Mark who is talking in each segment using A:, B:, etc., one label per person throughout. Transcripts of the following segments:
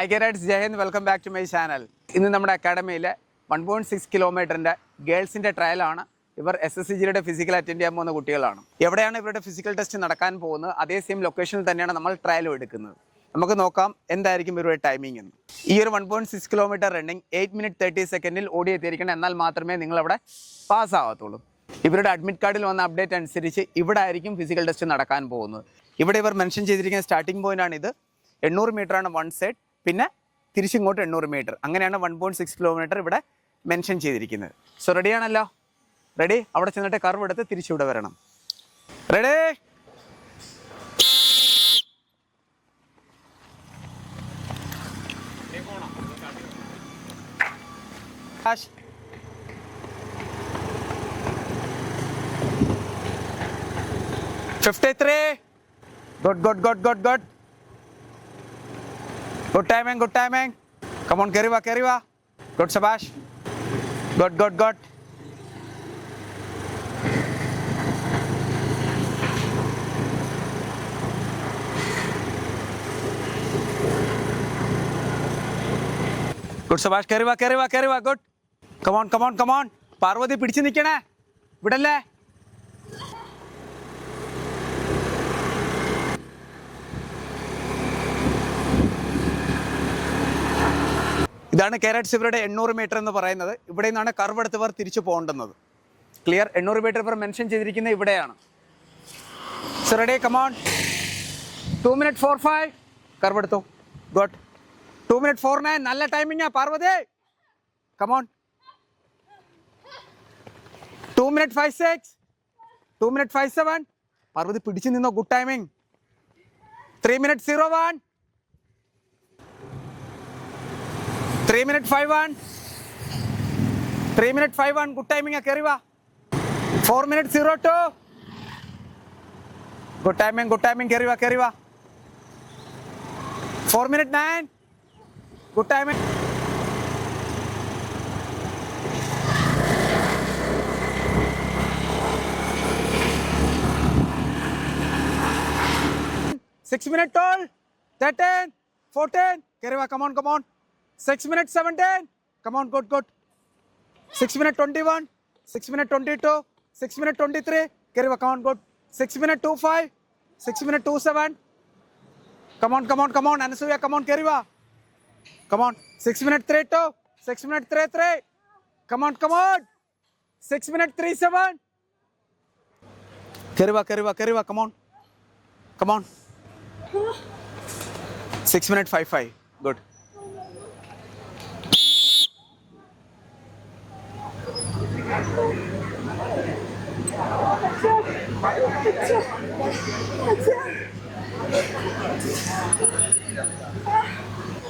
A: High guides Jaihind welcome back to my channel ഇന്ന് നമ്മുടെ അക്കാഡമിയിലെ വൺ പോയിന്റ് സിക്സ് കിലോമീറ്ററിന്റെ ഗേൾസിന്റെ ട്രയലാണ് ഇവർ എസ് എസ് സി ജിയുടെ ഫിസിക്കൽ അറ്റൻഡ് ചെയ്യാൻ പോകുന്ന കുട്ടികളാണ്. എവിടെയാണ് ഇവരുടെ ഫിസിക്കൽ ടെസ്റ്റ് നടക്കാൻ പോകുന്നത്? അതേ സെയിം ലൊക്കേഷനിൽ തന്നെയാണ് നമ്മൾ ട്രയലും എടുക്കുന്നത്. നമുക്ക് നോക്കാം എന്തായിരിക്കും ഇവരുടെ ടൈമിംഗ് എന്ന്. ഈ ഒരു one point six kilometre running eight minute thirty സെക്കൻഡിൽ ഓടി എത്തിയിരിക്കണം എന്നാൽ മാത്രമേ നിങ്ങളവിടെ പാസ് ആവത്തുള്ളൂ. ഇവരുടെ അഡ്മിറ്റ് കാർഡിൽ വന്ന അപ്ഡേറ്റ് അനുസരിച്ച് ഇവിടെ ആയിരിക്കും ഫിസിക്കൽ ടെസ്റ്റ് നടക്കാൻ പോകുന്നത്. ഇവിടെ ഇവർ മെൻഷൻ ചെയ്തിരിക്കുന്ന സ്റ്റാർട്ടിംഗ് പോയിന്റ് ആണ് ഇത് എണ്ണൂറ് മീറ്റർ ആണ് വൺ സൈഡ് പിന്നെ തിരിച്ചിങ്ങോട്ട് എണ്ണൂറ് മീറ്റർ. അങ്ങനെയാണ് വൺ പോയിന്റ് സിക്സ് കിലോമീറ്റർ ഇവിടെ മെൻഷൻ ചെയ്തിരിക്കുന്നത്. സോ റെഡി ആണല്ലോ? റെഡി അവിടെ ചെന്നിട്ട് കർവ് എടുത്ത് തിരിച്ചിവിടെ വരണം. Ready fifty three good good good good good Good timing, good timing. Come on, carry va, carry va. Good, Sabash. Good, good, good. Good സബാഷ് കയറി വാ കയറി വാ കയറി വാ good come on come on come on Parvathi പിടിച്ചു നിൽക്കണേ വിടല്ലേ ഇതാണ് കേരറ്റ് ഇവരുടെ എണ്ണൂറ് മീറ്റർ എന്ന് പറയുന്നത്. ഇവിടെ നിന്നാണ് കർവ് എടുത്ത് ഇവർ തിരിച്ചു പോകേണ്ടുന്നത്. ക്ലിയർ എണ്ണൂറ് മീറ്റർ ഇവർ മെൻഷൻ ചെയ്തിരിക്കുന്നത് ഇവിടെയാണ്. സിറഡേ come on two minute four five curve എടുത്തു. Got two minute four nine നല്ല ടൈമിങ്ങാ Parvathi. Come on two minute five six two minute five seven Parvathi പിടിച്ചു നിന്നോ? Good timing three minute zero one three minute five one three minute five one good timing കയറി വാ. Four minute zero two good timing good timing കയറി വാ കയറി വാ. Four minute nine good timing six minute twelve thirteen fourteen കയറി വാ come on come on Six minutes seventeen. Come on, good, good. Six minute twenty-one. Six minute twenty-two. Six minute twenty-three. Carry come on, good. Six minute two five. Six minute two seven. Come on, come on, come on. Anasuya, come on, carry Come on. Six minute three two. Six minute three three. Come on, come on. Six minute three seven. Carry carry carry Come on. Come on. Six minute five five. Good.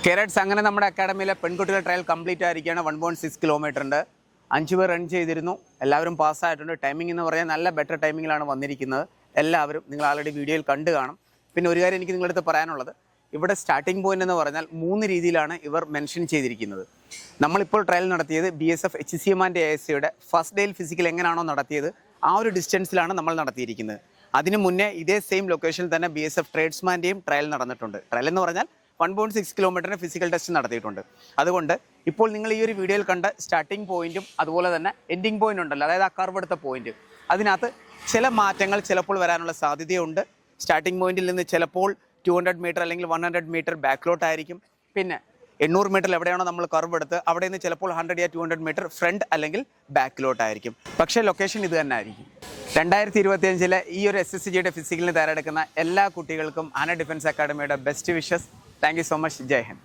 A: കേരറ്റ്സ് അങ്ങനെ നമ്മുടെ അക്കാഡമിയിലെ പെൺകുട്ടികളുടെ trial complete ആയിരിക്കുകയാണ്. One point six kilometre ഉണ്ട്. അഞ്ച് പേർ run ചെയ്തിരുന്നു. എല്ലാവരും പാസ്സായിട്ടുണ്ട് ടൈമിംഗ് എന്ന് പറയാൻ നല്ല ബെറ്റർ ടൈമിങ്ങിലാണ് വന്നിരിക്കുന്നത്. എല്ലാവരും നിങ്ങൾ ആൾറെഡി വീഡിയോയിൽ കണ്ടു കാണും. പിന്നെ ഒരു കാര്യം എനിക്ക് നിങ്ങളടുത്ത് പറയാനുള്ളത്. ഇവിടെ സ്റ്റാർട്ടിംഗ് പോയിന്റ് എന്ന് പറഞ്ഞാൽ മൂന്ന് രീതിയിലാണ് ഇവർ മെൻഷൻ ചെയ്തിരിക്കുന്നത്. നമ്മളിപ്പോൾ ട്രയൽ നടത്തിയത് B S F H C M and A S സിയുടെ ഫസ്റ്റ് ഡേയിൽ ഫിസിക്കൽ എങ്ങനെയാണോ നടത്തിയത്. ആ ഒരു ഡിസ്റ്റൻസിലാണ് നമ്മൾ നടത്തിയിരിക്കുന്നത്. അതിനു മുന്നേ ഇതേ സെയിം ലൊക്കേഷനിൽ തന്നെ ബി എസ് എഫ് ട്രേഡ്സ്മാന്റെയും ട്രയൽ നടന്നിട്ടുണ്ട്. ട്രയൽ എന്ന് പറഞ്ഞാൽ വൺ പോയിന്റ് സിക്സ് കിലോമീറ്ററിന് ഫിസിക്കൽ ടെസ്റ്റ് നടത്തിയിട്ടുണ്ട്. അതുകൊണ്ട് ഇപ്പോൾ നിങ്ങൾ ഈ ഒരു വീഡിയോയിൽ കണ്ട സ്റ്റാർട്ടിംഗ് പോയിന്റും അതുപോലെ തന്നെ എൻഡിങ് പോയിന്റ് ഉണ്ടല്ലോ അതായത് ആ കർവ് എടുത്ത പോയിന്റ് അതിനകത്ത് ചില മാറ്റങ്ങൾ ചിലപ്പോൾ വരാനുള്ള സാധ്യതയുണ്ട്. സ്റ്റാർട്ടിംഗ് പോയിന്റിൽ നിന്ന് ചിലപ്പോൾ ടു ഹൺഡ്രഡ് മീറ്റർ അല്ലെങ്കിൽ വൺ ഹൺഡ്രഡ് മീറ്റർ ബാക്കിലോട്ടായിരിക്കും പിന്നെ എണ്ണൂറ് മീറ്ററിൽ എവിടെയാണോ നമ്മൾ കർവ് എടുത്ത് അവിടെ നിന്ന് ചിലപ്പോൾ ഹൺഡ്രഡ് യാ ടു ഹൺഡ്രഡ് മീറ്റർ ഫ്രണ്ട് അല്ലെങ്കിൽ ബാക്കിലോട്ടായിരിക്കും പക്ഷേ ലൊക്കേഷൻ ഇത് തന്നെ ആയിരിക്കും രണ്ടായിരത്തി ഇരുപത്തിയഞ്ചിലെ ഈ ഒരു എസ് എസ് സി ജിയുടെ ഫിസിക്കലിന് തയ്യാറെടുക്കുന്ന എല്ലാ കുട്ടികൾക്കും ആന defence അക്കാഡമിയുടെ best wishes thank you so much Jai Hind.